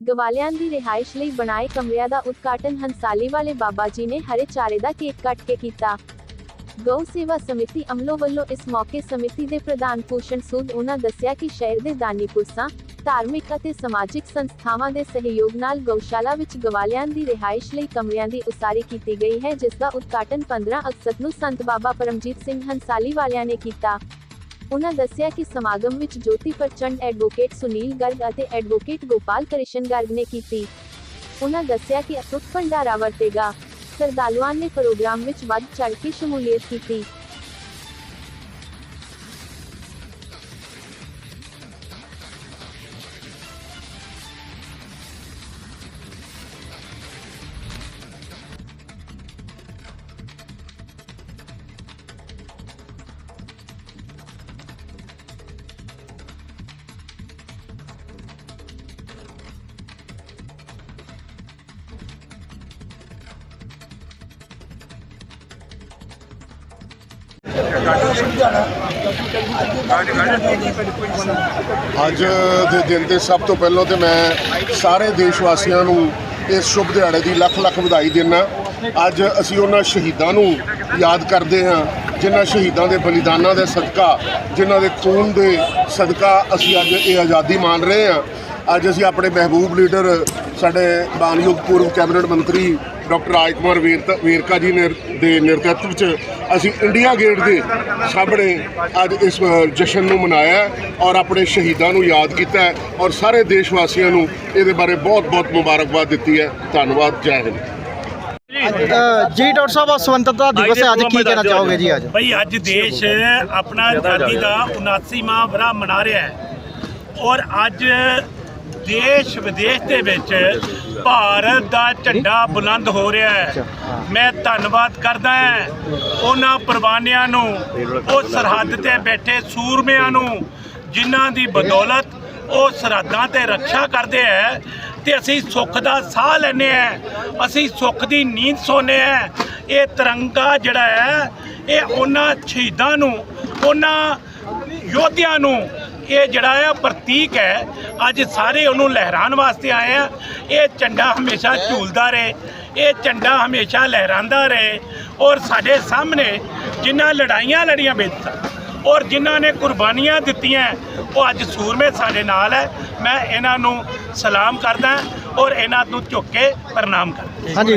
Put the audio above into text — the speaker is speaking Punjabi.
ਗਵਾਲਿਆਂ ਦੀ ਰਿਹਾਇਸ਼ ਲਈ ਬਣਾਏ ਕਮਰਿਆਂ ਦਾ ਉਦਘਾਟਨ ਹੰਸਾਲੀ ਵਾਲੇ ਬਾਬਾ ਜੀ ਨੇ ਹਰੇ ਚਾਰੇ ਦਾ ਕੇਕ ਕੱਟ ਕੇ ਕੀਤਾ। ਗਊ ਸੇਵਾ ਸਮਿਤੀ ਅਮਲੋ ਵੱਲੋਂ ਇਸ ਮੌਕੇ ਸਮਿਤੀ ਦੇ ਪ੍ਰਧਾਨ ਪੂਸ਼ਣ ਸੂਦ ਉਹਨਾਂ ਦੱਸਿਆ ਕਿ ਸ਼ਹਿਰ ਦੇ ਦਾਨੀ ਪੁਰਸਾਂ, ਧਾਰਮਿਕ ਅਤੇ ਸਮਾਜਿਕ ਸੰਸਥਾਵਾਂ ਦੇ ਸਹਿਯੋਗ ਨਾਲ ਗਊਸ਼ਾਲਾ ਵਿੱਚ ਗਵਾਲਿਆਂ ਦੀ ਰਿਹਾਇਸ਼ ਲਈ ਕਮਰਿਆਂ ਦੀ ਉਸਾਰੀ ਕੀਤੀ ਗਈ ਹੈ, ਜਿਸ ਦਾ ਉਦਘਾਟਨ 15 ਅਗਸਤ ਨੂੰ ਸੰਤ ਬਾਬਾ ਪਰਮਜੀਤ ਸਿੰਘ ਹੰਸਾਲੀ ਵਾਲਿਆਂ ਨੇ ਕੀਤਾ। ਉਹਨਾਂ ਦੱਸਿਆ ਕਿ ਸਮਾਗਮ ਵਿੱਚ ਜੋਤੀ ਪ੍ਰਚੰਡ ਐਡਵੋਕੇਟ ਸੁਨੀਲ ਗਰਗ ਅਤੇ ਐਡਵੋਕੇਟ ਗੋਪਾਲ ਕ੍ਰਿਸ਼ਨ ਗਰਗ ਨੇ ਕੀਤੀ। ਉਹਨਾਂ ਦੱਸਿਆ ਕਿ ਅਟੁੱਟ ਭੰਡਾਰਾ ਵਰਤੇਗਾ। ਸਰਦਾਲੂਆਂ ਨੇ ਪ੍ਰੋਗਰਾਮ ਵਿੱਚ ਵੱਧ ਚੜ੍ਹ ਕੇ ਸ਼ਮੂਲੀਅਤ ਕੀਤੀ। ਅੱਜ ਦੇ ਦਿਨ ਤੇ ਸਭ ਤੋਂ ਪਹਿਲਾਂ ਤੇ ਮੈਂ ਸਾਰੇ ਦੇਸ਼ ਵਾਸੀਆਂ ਨੂੰ ਇਸ ਸ਼ੁਭ ਦਿਹਾੜੇ ਦੀ ਲੱਖ ਲੱਖ ਵਧਾਈ ਦਿੰਦਾ ਅੱਜ ਅਸੀਂ ਉਹਨਾਂ ਸ਼ਹੀਦਾਂ ਨੂੰ ਯਾਦ ਕਰਦੇ ਹਾਂ, ਜਿਨ੍ਹਾਂ ਸ਼ਹੀਦਾਂ ਦੇ ਬਲੀਦਾਨਾਂ ਦੇ ਸਦਕਾ, ਜਿਨ੍ਹਾਂ ਦੇ ਖੂਨ ਦੇ ਸਦਕਾ ਅਸੀਂ ਅੱਜ ਇਹ ਆਜ਼ਾਦੀ ਮਾਣ ਰਹੇ ਹਾਂ। ਅੱਜ ਅਸੀਂ ਆਪਣੇ ਮਹਿਬੂਬ ਲੀਡਰ ਸਾਡੇ ਮਾਨਯੋਗ ਪੂਰਵ ਕੈਬਨਿਟ ਮੰਤਰੀ ਡਾਕਟਰ ਰਾਜਕੁਮਾਰ ਵੇਰਤਾ ਵੇਰਕਾ ਜੀ ਨੇ ਦੇ ਨੇਤਰਤਵ 'ਚ ਅਸੀਂ ਇੰਡੀਆ ਗੇਟ ਦੇ ਸਾਹਮਣੇ ਅੱਜ ਇਸ ਜਸ਼ਨ ਨੂੰ ਮਨਾਇਆ ਹੈ ਔਰ ਆਪਣੇ ਸ਼ਹੀਦਾਂ ਨੂੰ ਯਾਦ ਕੀਤਾ ਹੈ ਔਰ ਸਾਰੇ ਦੇਸ਼ ਵਾਸੀਆਂ ਨੂੰ ਇਹਦੇ ਬਾਰੇ ਬਹੁਤ-ਬਹੁਤ ਮੁਬਾਰਕਬਾਦ ਦਿੱਤੀ ਹੈ। ਧੰਨਵਾਦ ਜੈ ਹਿੰਦ। ਜੀ ਡਾਕਟਰ ਸਾਹਿਬ ਅੱਜ ਸੁਤੰਤਰਤਾ ਦਿਵਸ ਹੈ। ਅੱਜ ਕੀ ਕਹਿਣਾ ਚਾਹੋਗੇ ਜੀ ਅੱਜ? ਬਈ ਅੱਜ ਦੇਸ਼ ਆਪਣਾ ਆਜ਼ਾਦੀ ਦਾ 79ਵਾਂ ਵਰਾ ਮਨਾ ਰਿਹਾ ਹੈ। ਔਰ ਅੱਜ ਦੇਸ਼ ਵਿਦੇਸ਼ ਦੇ ਵਿੱਚ ਭਾਰਤ ਦਾ ਝੰਡਾ ਬੁਲੰਦ ਹੋ ਰਿਹਾ ਹੈ। ਮੈਂ ਧੰਨਵਾਦ ਕਰਦਾ ਹਾਂ ਉਹਨਾਂ ਪ੍ਰਵਾਨਿਆਂ ਨੂੰ ਉਹ ਸਰਹੱਦ ਤੇ ਬੈਠੇ ਸੂਰਮਿਆਂ ਨੂੰ ਜਿਨ੍ਹਾਂ ਦੀ ਬਦੌਲਤ ਉਹ ਸਰਹੱਦਾਂ ਤੇ ਰੱਖਿਆ ਕਰਦੇ ਹੈ ਤੇ ਅਸੀਂ ਸੁੱਖ ਦਾ ਸਾਹ ਲੈਨੇ ਆ ਅਸੀਂ ਸੁੱਖ ਦੀ ਨੀਂਦ ਸੋਨੇ ਆ ਇਹ ਤਿਰੰਗਾ ਜਿਹੜਾ ਹੈ ਇਹ ਉਹਨਾਂ ਸ਼ਹੀਦਾਂ ਨੂੰ ਉਹਨਾਂ ਯੋਧਿਆਂ ਨੂੰ ਇਹ ਜਿਹੜਾ ਆ ਪ੍ਰਤੀਕ ਹੈ, ਅੱਜ ਸਾਰੇ ਉਹਨੂੰ ਲਹਿਰਾਉਣ ਵਾਸਤੇ ਆਏ ਆ। ਇਹ ਝੰਡਾ ਹਮੇਸ਼ਾ ਝੂਲਦਾ ਰਹੇ, ਇਹ ਝੰਡਾ ਹਮੇਸ਼ਾ ਲਹਿਰਾਂਦਾ ਰਹੇ। ਔਰ ਸਾਡੇ ਸਾਹਮਣੇ ਜਿਨ੍ਹਾਂ ਲੜਾਈਆਂ ਲੜੀਆਂ ਬੇਟਾ ਔਰ ਜਿਨ੍ਹਾਂ ਨੇ ਕੁਰਬਾਨੀਆਂ ਦਿੱਤੀਆਂ, ਉਹ ਅੱਜ ਸੂਰਮੇ ਸਾਡੇ ਨਾਲ ਹੈ। ਮੈਂ ਇਹਨਾਂ ਨੂੰ ਸਲਾਮ ਕਰਦਾ ਔਰ ਇਹਨਾਂ ਨੂੰ ਝੁੱਕ ਕੇ ਪ੍ਰਣਾਮ ਕਰਦਾ। ਹਾਂਜੀ